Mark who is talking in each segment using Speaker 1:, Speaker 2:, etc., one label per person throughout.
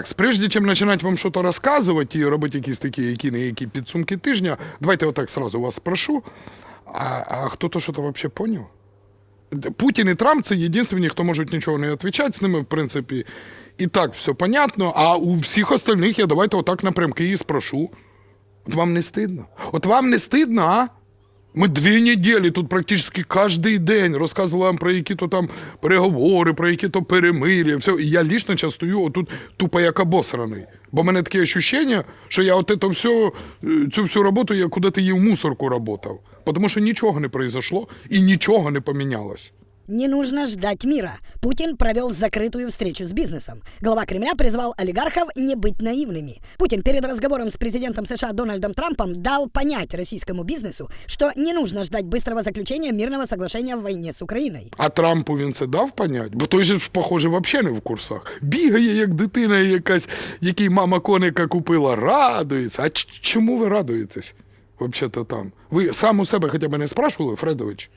Speaker 1: Так, прежде чем начинать вам что-то рассказывать и робити якісь такі які не які підсумки тижня, давайте отак сразу вас спрошу. А, а хто-то що-то вообще поняв? Путін і Трамп це єдинственні, хто можуть нічого не відповідати, з ними, в принципі, і так все понятно. А у всіх остальних я давайте отак напрямки і спрошу. От вам не стидно? От вам не стидно, а? Ми дві неділі тут практично кожен день розказували вам про які-то там переговори, про які-то перемир'я. Все. І я лічно час стою отут тупо як обосраний. Бо в мене таке ощущення, що я от це все, цю всю роботу я куди-то її в мусорку работав. Тому що нічого не произошло і нічого не помінялось.
Speaker 2: Не нужно ждать мира. Путин провел закрытую встречу с бизнесом. Глава Кремля призвал олигархов не быть наивными. Путин перед разговором с президентом США Дональдом Трампом дал понять российскому бизнесу, что не нужно ждать быстрого заключения мирного соглашения в войне с Украиной.
Speaker 1: А Трампу він це дав понять? Бо той же ж, похоже, взагалі не в курсах. Бігає, як дитина якась, якій мама коника купила, радується. А ч- чому ви радуєтесь? Взагалі-то там. Ви сам у себе хоча б не спрашували, Фредович?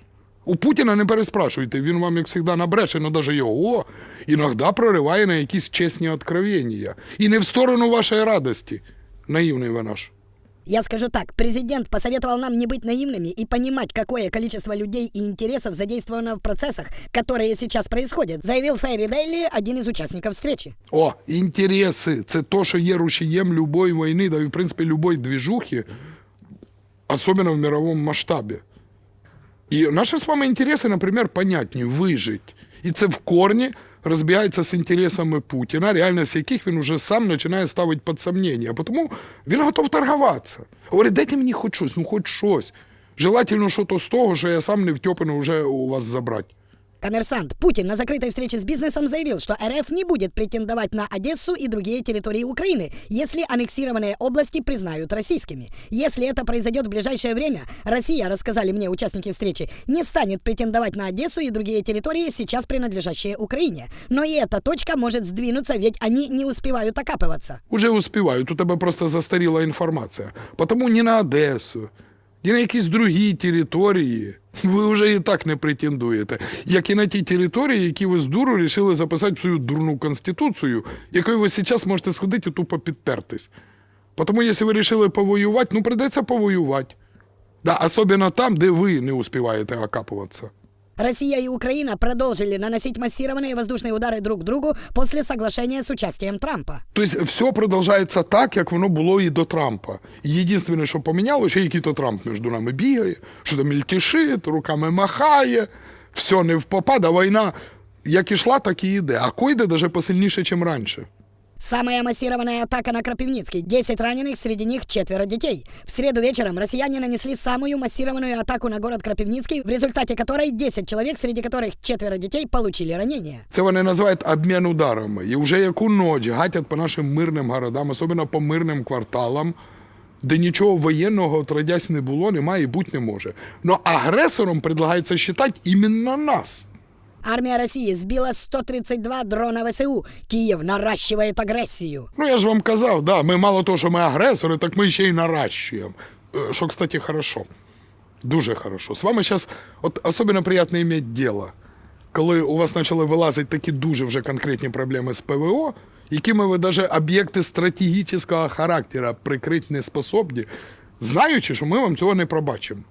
Speaker 1: У Путіна не переспрашуйте, він вам, як завжди, набреше, але навіть його іноді прориває на якісь чесні откровення. І не в сторону вашої радості. Наївний ви наш.
Speaker 2: Я скажу так, президент посоветовал нам не быть наивными и понимать, какое количество людей и интересов задействовано в процессах, которые сейчас происходят, заявил Ферри Дейли, один из участников встречи.
Speaker 1: О, інтереси. Це то, що є рушієм любої війни, да і в принципі любої движухи, особенно в мировому масштабі. І наші з вами інтереси, наприклад, понятні вижить. І це в корні розбігається з інтересами Путіна, реальність яких він уже сам починає ставити під сомнення. Тому він готов торгуватися. Говорить, дайте мені хоч щось, ну хоч щось. Желательно, що то з того, що я сам не втьопину вже у вас забрати.
Speaker 2: Коммерсант Путин на закрытой встрече с бизнесом заявил, что РФ не будет претендовать на Одессу и другие территории Украины, если аннексированные области признают российскими. Если это произойдет в ближайшее время, Россия, рассказали мне участники встречи, не станет претендовать на Одессу и другие территории, сейчас принадлежащие Украине. Но и эта точка может сдвинуться, ведь они не успевают окапываться.
Speaker 1: Уже успівають, у тебе просто застаріла інформація. Тому ні на Одесу, ні на якісь другі території ви вже і так не претендуєте. Як і на ті території, які ви з дуру рішили записати в свою дурну конституцію, якою ви зараз можете сходити і тупо підтертись. Тому, якщо ви вирішили повоювати, ну придеться повоювати. Да, особливо там, де ви не успіваєте окапуватися.
Speaker 2: Россия и Украина продолжили наносить массированные воздушные удары друг другу после соглашения с участием Трампа.
Speaker 1: Тобто все продовжується так, як воно було і до Трампа. Єдине, що поміняло, що який то Трамп між нами бігає, що там мільтішить, руками махає, все не впопад, а війна як ішла, так і йде. А койде навіть посильніше, ніж раніше.
Speaker 2: Самая массированная атака на Крапивницкий. 10 раненых, среди них четверо детей. В среду вечером россияне нанесли самую массированную атаку на город Крапивницкий, в результате которой 10 человек, среди которых четверо детей, получили ранения.
Speaker 1: Це вони називають обмін ударами. І вже яку ніч гатять по нашим мирним городам, особливо по мирним кварталам, де нічого воєнного отродясь не було, немає і бути не може. Но агресором предлагається вважати іменно нас.
Speaker 2: Армия России сбила 132 дрона ВСУ. Киев наращивает агрессию.
Speaker 1: Ну, я ж вам казав, да, ми мало того, що ми агресори, так ми ще й наращуємо. Е, Що, кстати, хорошо. Дуже хорошо. З вами зараз от особливо приємно іметь діло, коли у вас почали вилазити такі дуже вже конкретні проблеми з ПВО, якими ви навіть об'єкти стратегічного характеру прикрити не способні, знаючи, що ми вам цього не пробачимо.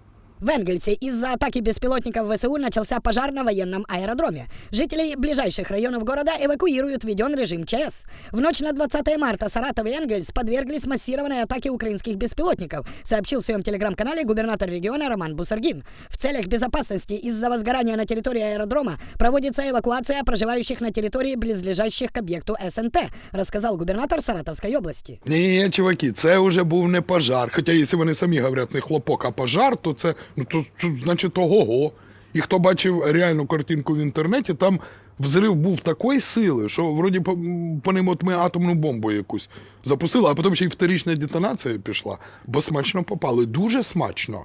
Speaker 2: В Энгельсе из-за атаки беспилотников ВСУ начался пожар на военном аэродроме. Жителей ближайших районов города эвакуируют, введен режим ЧС. В ночь на 20 марта Саратов и Энгельс подверглись массированной атаке украинских беспилотников, сообщил в своем телеграм-канале губернатор региона Роман Бусаргин. В целях безопасности из-за возгорания на территории аэродрома проводится эвакуация проживающих на территории близлежащих к объекту СНТ, рассказал губернатор Саратовской области.
Speaker 1: Ні, чуваки, це вже був не пожар. Хоча, якщо вони самі говорять не хлопок, а пожар, то це ну то, то значить ого-го. І хто бачив реальну картинку в інтернеті, там взрив був такої сили, що вроді по, по ним от ми атомну бомбу якусь запустили, а потім ще й вторічна детонація пішла, бо смачно попали. Дуже смачно.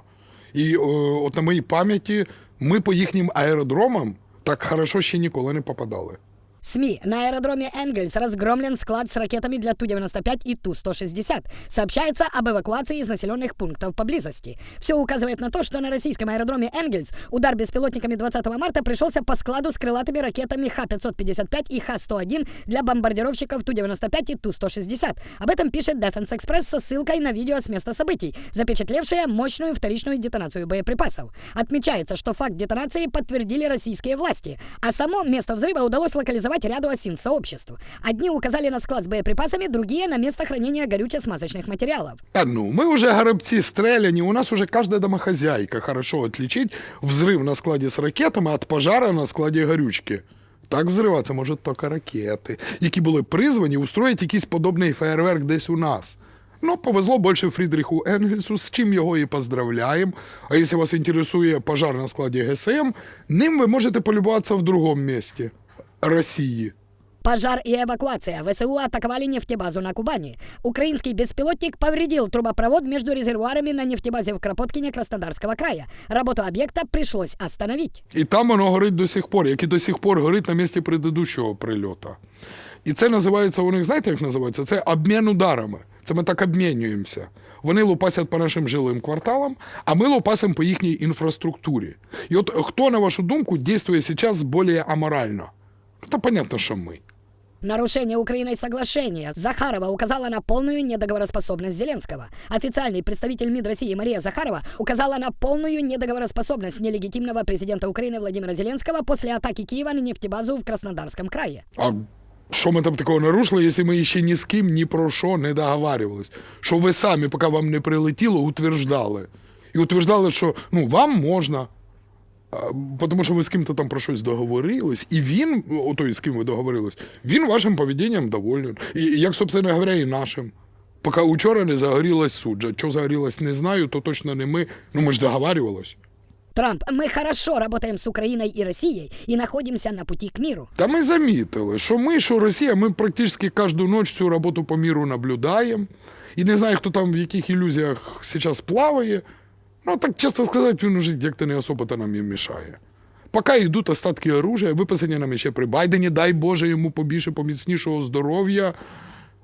Speaker 1: І о, от на моїй пам'яті ми по їхнім аеродромам так хорошо ще ніколи не попадали.
Speaker 2: СМИ. На аэродроме Энгельс разгромлен склад с ракетами для Ту-95 и Ту-160. Сообщается об эвакуации из населенных пунктов поблизости. Все указывает на то, что на российском аэродроме Энгельс удар беспилотниками 20 марта пришелся по складу с крылатыми ракетами Х-555 и Х-101 для бомбардировщиков Ту-95 и Ту-160. Об этом пишет Defense Express со ссылкой на видео с места событий, запечатлевшее мощную вторичную детонацию боеприпасов. Отмечается, что факт детонации подтвердили российские власти, а само место взрыва удалось локализовать ряду осин сообществ. Одни указали на склад с боеприпасами, другие на место хранения горюче-смазочных материалов.
Speaker 1: А ну, мы уже горобцы стреляни, у нас уже каждая домохозяйка хорошо отличить взрыв на складе с ракетами от пожара на складі горючки. Так взриватися можуть тільки ракети, які були призвані устроїти якийсь подобний фейерверк десь у нас. Ну, повезло більше Фрідріху Енгельсу, з чим його і поздравляємо. А якщо вас інтересує пожар на складі ГСМ, ним ви можете полюбуватися в другому місті Росії.
Speaker 2: Пожар и эвакуация. ВСУ атаковали нефтебазу на Кубани. Украинский беспилотник повредил трубопровод между резервуарами на нефтебазе в Кропоткине Краснодарского края. Работу объекта пришлось остановить.
Speaker 1: І там воно горить до сих пор, як і до сих пор горить на місці предыдущого прильоту. І це називається, у них знаєте, як називається? Це обмін ударами. Це ми так обмінюємося. Вони лупасять по нашим жилим кварталам, а ми лупасимо по їхній інфраструктурі. І от хто, на вашу думку, дійствує зараз більш аморально? Ну, Та понятно, що ми.
Speaker 2: Нарушение Украиной соглашения. Захарова указала на полную недоговороспособность Зеленского. Официальный представитель МИД России Мария Захарова указала на полную недоговороспособность нелегитимного президента Украины Владимира Зеленского после атаки Киева на нефтебазу в Краснодарском крае.
Speaker 1: А що ми там такого нарушили, якщо ми ще ні з ким ні про що не договарювались? Що ви самі, поки вам не прилетіло, утверждали. І утверждали, що ну, вам можна. Тому що ви з ким-то там про щось договорились, і він, о той, з ким ви договорились, він вашим поведінням доволен. І і як, собственно говоря, і нашим. Поки учора не загорілась суджа. Що загорілась, не знаю, то точно не ми. Ну ми ж договарювались.
Speaker 2: Трамп, мы хорошо работаем с Украиной и Россией и находимся на пути к миру.
Speaker 1: Та ми замітили, що ми, що Росія, ми практично кожну ніч цю роботу по міру наблюдаємо. І не знаю, хто там в яких ілюзіях зараз плаває. Ну, так чесно сказати, він уже як-то не особо-то нам і мішає. Поки йдуть остатки оружия, виписані нам ще при Байдені, дай Боже йому побільше поміцнішого здоров'я.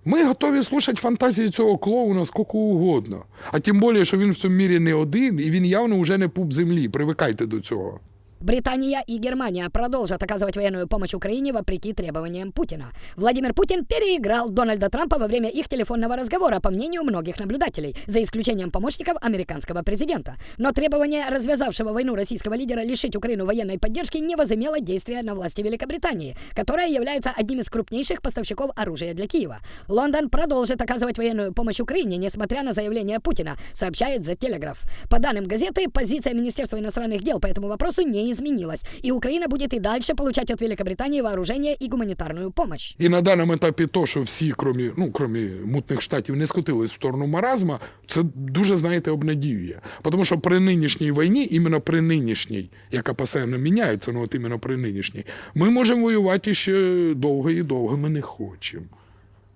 Speaker 1: Ми готові слухати фантазії цього клоуна скільки угодно. А тим більше, що він в цьому мірі не один, і він явно вже не пуп землі. Привикайте до цього.
Speaker 2: Британия и Германия продолжат оказывать военную помощь Украине вопреки требованиям Путина. Владимир Путин переиграл Дональда Трампа во время их телефонного разговора, по мнению многих наблюдателей, за исключением помощников американского президента. Но требование развязавшего войну российского лидера лишить Украину военной поддержки не возымело действия на власти Великобритании, которая является одним из крупнейших поставщиков оружия для Киева. Лондон продолжит оказывать военную помощь Украине, несмотря на заявление Путина, сообщает The Telegraph. По данным газеты, позиция Министерства иностранных дел по этому вопросу не изменилась, и Украина будет и дальше получать от Великобритании вооружение и гуманитарную помощь.
Speaker 1: І на даному етапі то, що всі, крім, ну, крім мутних штатів, не скотились в сторону маразма, це дуже, знаєте, обнадіює. Тому що при нинішній війні, іменно при нинішній, яка постійно міняється, ну от іменно при нинішній, ми можемо воювати ще довго і довго. Ми не хочемо.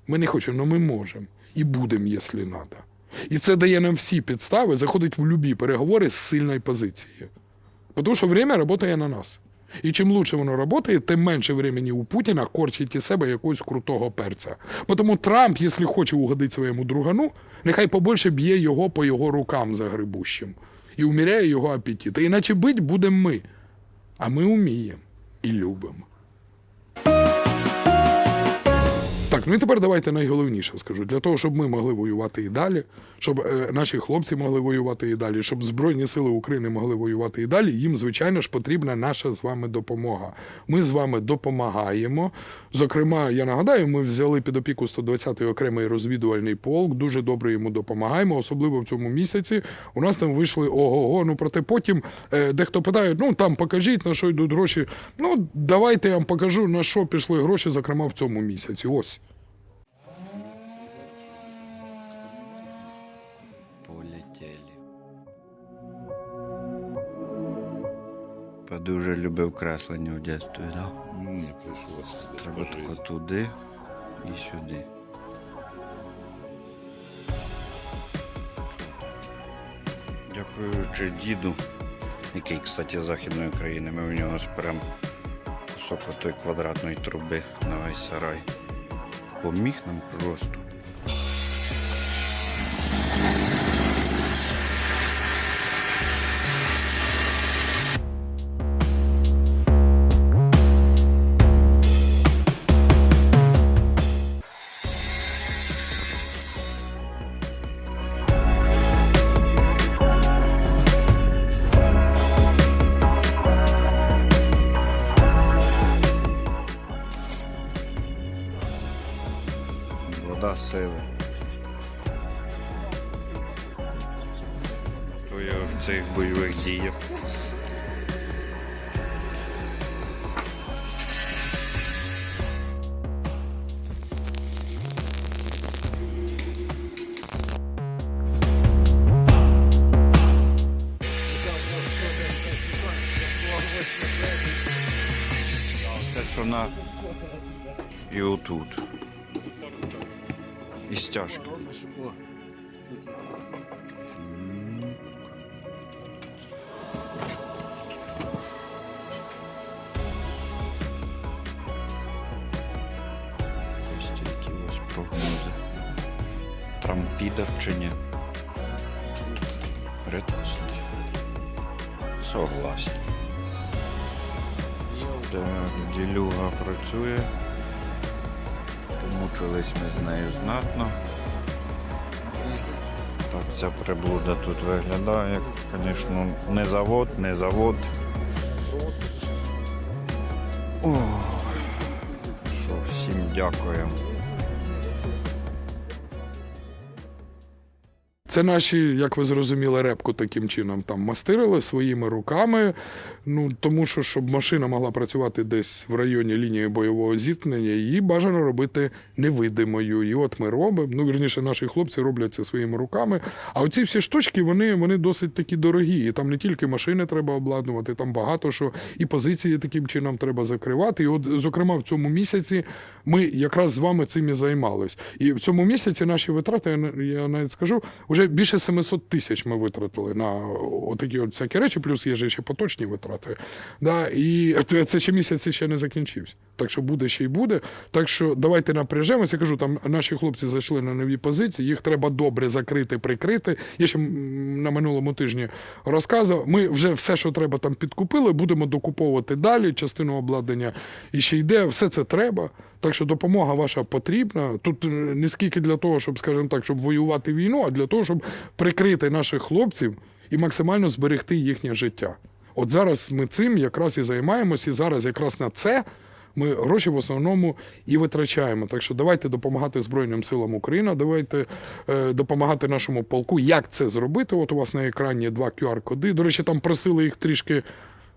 Speaker 1: Ми не хочемо, але ми можемо. І будемо, якщо треба. І це дає нам всі підстави заходити в любі переговори з сильної позиції. Тому що время працює на нас. І чим лучше воно працює, тим менше времени у Путіна корчить із себе якогось крутого перця. Тому Трамп, якщо хоче угодити своєму другану, нехай побольше б'є його по його рукам загребущим і уміряє його апетит. Іначе бить будемо ми. А ми вміємо і любимо. Ну і тепер давайте найголовніше скажу. Для того, щоб ми могли воювати і далі, щоб е, наші хлопці могли воювати і далі, щоб Збройні сили України могли воювати і далі, їм, звичайно ж, потрібна наша з вами допомога. Ми з вами допомагаємо. Зокрема, я нагадаю, ми взяли під опіку 120-й окремий розвідувальний полк, дуже добре йому допомагаємо, особливо в цьому місяці. У нас там вийшли ого-го. Ну проте потім е, дехто питає: ну там покажіть на що йдуть гроші. Ну давайте я вам покажу на що пішли гроші, зокрема в цьому місяці. Ось.
Speaker 3: Я дуже любив креслення в дитинстві, да?
Speaker 4: Не прийшлося.
Speaker 3: Треба тако туди і сюди. Дякуючи діду, який, кстати, з Західної країни, ми в нього прям кусок отої квадратної труби на весь сарай. Поміг нам просто. І отут. І стяжка. Трампідер чи ні? Редкосний. Согласен. Так, ділюга працює. Помучились ми з нею знатно. Так, ця приблуда тут виглядає, звісно, не завод, не завод. Що, всім дякуємо.
Speaker 1: Це наші, як ви зрозуміли, репку таким чином там мастирили своїми руками. Ну тому що щоб машина могла працювати десь в районі лінії бойового зіткнення, її бажано робити невидимою. І от ми робимо. Ну вірніше, наші хлопці роблять це своїми руками. А оці всі штучки вони, вони досить такі дорогі. І там не тільки машини треба обладнувати, там багато що і позиції таким чином треба закривати. І от, зокрема, в цьому місяці ми якраз з вами цим і займались. І в цьому місяці наші витрати, я навіть скажу, вже більше 700 тисяч ми витратили на отакі от всякі речі, плюс є ще поточні витрати. Да, і це- це ще місяць ще не закінчився. Так що буде ще й буде. Так що давайте напряжемося. Я кажу, там наші хлопці зайшли на нові позиції, їх треба добре закрити, прикрити. Я ще на минулому тижні розказував. Ми вже все, що треба, там підкупили, будемо докуповувати далі. Частину обладнання і ще йде. Все це треба. Так що допомога ваша потрібна. Тут е, не скільки для того, щоб, скажімо так, щоб воювати війну, а для того, щоб прикрити наших хлопців і максимально зберегти їхнє життя. От зараз ми цим якраз і займаємося, і зараз якраз на це ми гроші в основному і витрачаємо. Так що давайте допомагати Збройним силам України, давайте е, допомагати нашому полку. Як це зробити? От у вас на екрані два QR-коди. До речі, там просили їх трішки.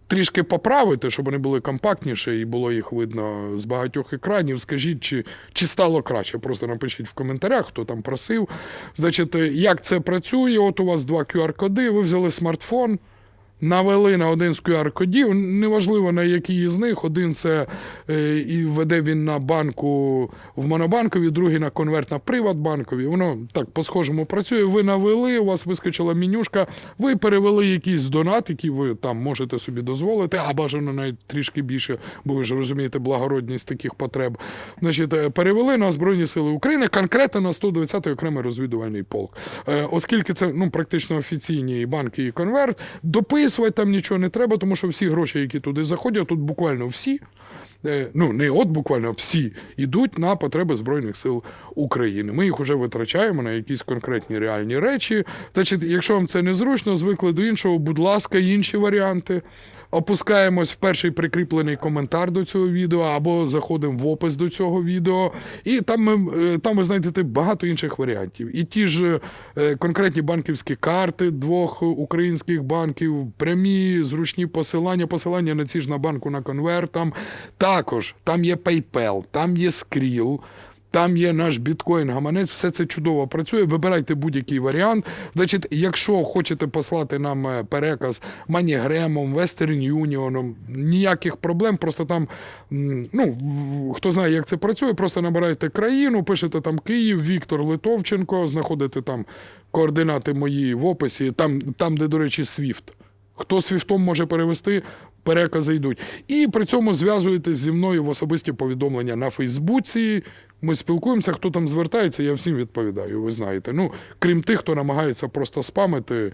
Speaker 1: Трішки поправити, щоб вони були компактніші і було їх видно з багатьох екранів. Скажіть, чи, чи стало краще? Просто напишіть в коментарях, хто там просив. Значить, е, як це працює? От у вас два QR-коди, ви взяли смартфон, навели на один з QR-кодів, неважливо на який із них. Один це е, і веде він на банку в Монобанкові, другий на конверт на Приватбанкові. Воно так по-схожому працює. Ви навели, у вас вискочила менюшка, ви перевели якийсь донат, який ви там можете собі дозволити, а бажано навіть трішки більше, бо ви ж розумієте благородність таких потреб. Значить, е, перевели на Збройні Сили України, конкретно на 120-й окремий розвідувальний полк. Е, Оскільки це ну, практично офіційні банки, і конверт, дописувати там нічого не треба, тому що всі гроші, які туди заходять, тут буквально всі. е, Ну, не от буквально всі йдуть на потреби Збройних сил України. Ми їх вже витрачаємо на якісь конкретні реальні речі. Значить, якщо вам це незручно, звикли до іншого, будь ласка, інші варіанти. Опускаємось в перший прикріплений коментар до цього відео або заходимо в опис до цього відео, і там, е, там ви знайдете багато інших варіантів. І ті ж е, конкретні банківські карти двох українських банків, прямі зручні посилання, посилання на ці ж на банку на конвертам. Також там є PayPal, там є Skrill, там є наш біткоін гаманець, все це чудово працює. Вибирайте будь-який варіант. Значить, якщо хочете послати нам е, переказ манігремом, Western Union, ніяких проблем. Просто там, ну хто знає, як це працює, просто набираєте країну, пишете там Київ, Віктор Литовченко, знаходите там координати мої в описі, там, там де, до речі, Свіфт. Хто свіфтом може перевести, перекази йдуть. І при цьому зв'язуєтесь зі мною в особисті повідомлення на Фейсбуці. Ми спілкуємося, хто там звертається, я всім відповідаю. Ви знаєте. Ну, крім тих, хто намагається просто спамити,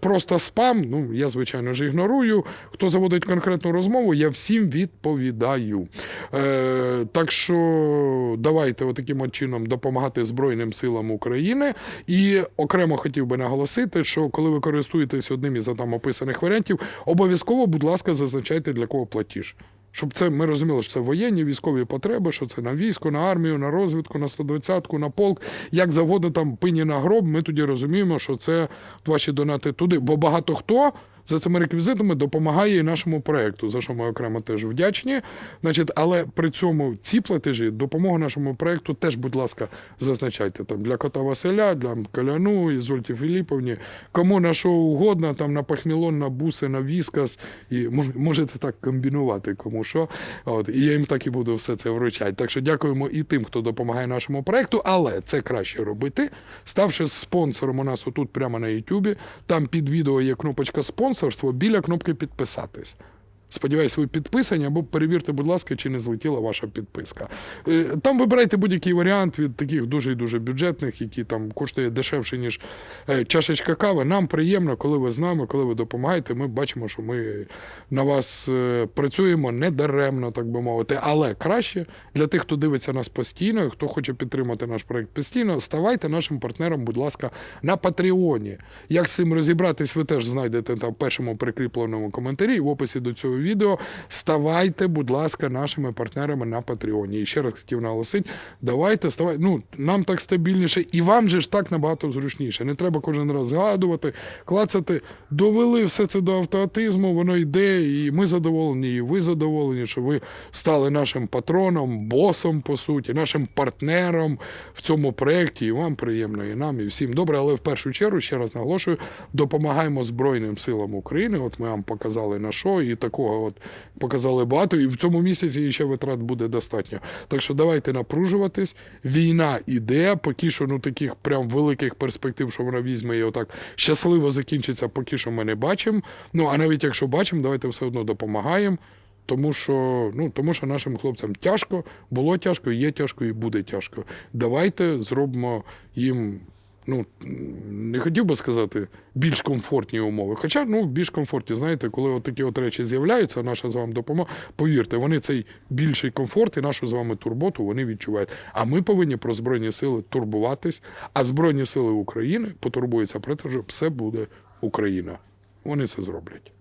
Speaker 1: просто спам. Ну я звичайно ж ігнорую. Хто заводить конкретну розмову, я всім відповідаю. Е, так що давайте отаким от чином допомагати Збройним силам України. І окремо хотів би наголосити, що коли ви користуєтесь одним із там описаних варіантів, обов'язково, будь ласка, зазначайте для кого платіж. Щоб це ми розуміли, що це воєнні військові потреби, що це на військо, на армію, на розвідку, на 120-ку, на полк, як завгодно там пині на гроб, ми тоді розуміємо, що це ваші донати туди. Бо багато хто за цими реквізитами допомагає і нашому проекту, за що ми окремо теж вдячні. Значить, але при цьому ці платежі, допомога нашому проекту теж, будь ласка, зазначайте там для кота Василя, для Коляну, Ізольті Філіповні, кому на що угодно, там на пахмілон, на буси, на віскас, і можете так комбінувати, кому що. От, і я їм так і буду все це вручати. Так що дякуємо і тим, хто допомагає нашому проекту, але це краще робити, ставши спонсором у нас отут прямо на Ютубі. Там під відео є кнопочка спонсорство, біля кнопки підписатись. Сподіваюсь, ви підписані, або перевірте, будь ласка, чи не злетіла ваша підписка. Е, Там вибирайте будь-який варіант від таких дуже і дуже бюджетних, які там коштує дешевше, ніж е, чашечка кави. Нам приємно, коли ви з нами, коли ви допомагаєте. Ми бачимо, що ми на вас е, працюємо не даремно, так би мовити. Але краще для тих, хто дивиться нас постійно, хто хоче підтримати наш проект постійно, ставайте нашим партнером, будь ласка, на Патреоні. Як з цим розібратись, ви теж знайдете там в першому прикріпленому коментарі в описі до цього відео. Ставайте, будь ласка, нашими партнерами на Патреоні. І ще раз хотів наголосити, давайте ставайте. Ну, нам так стабільніше, і вам же ж так набагато зручніше. Не треба кожен раз згадувати, клацати. Довели все це до автоматизму, воно йде, і ми задоволені, і ви задоволені, що ви стали нашим патроном, босом, по суті, нашим партнером в цьому проєкті. І вам приємно, і нам, і всім добре. Але в першу чергу, ще раз наголошую, допомагаємо Збройним силам України. От ми вам показали на що, і такого от показали багато, і в цьому місяці ще витрат буде достатньо. Так що давайте напружуватись. Війна іде, поки що ну таких прям великих перспектив, що вона візьме і отак щасливо закінчиться, поки що ми не бачимо. Ну а навіть якщо бачимо, давайте все одно допомагаємо. Тому що, ну, тому що нашим хлопцям тяжко, було тяжко, є тяжко і буде тяжко. Давайте зробимо їм, ну, не хотів би сказати, більш комфортні умови. Хоча, ну, більш комфортні, знаєте, коли от такі от речі з'являються, наша з вами допомога, повірте, вони цей більший комфорт і нашу з вами турботу вони відчувають. А ми повинні про Збройні сили турбуватись, а Збройні сили України потурбуються про те, що все буде Україна. Вони це зроблять.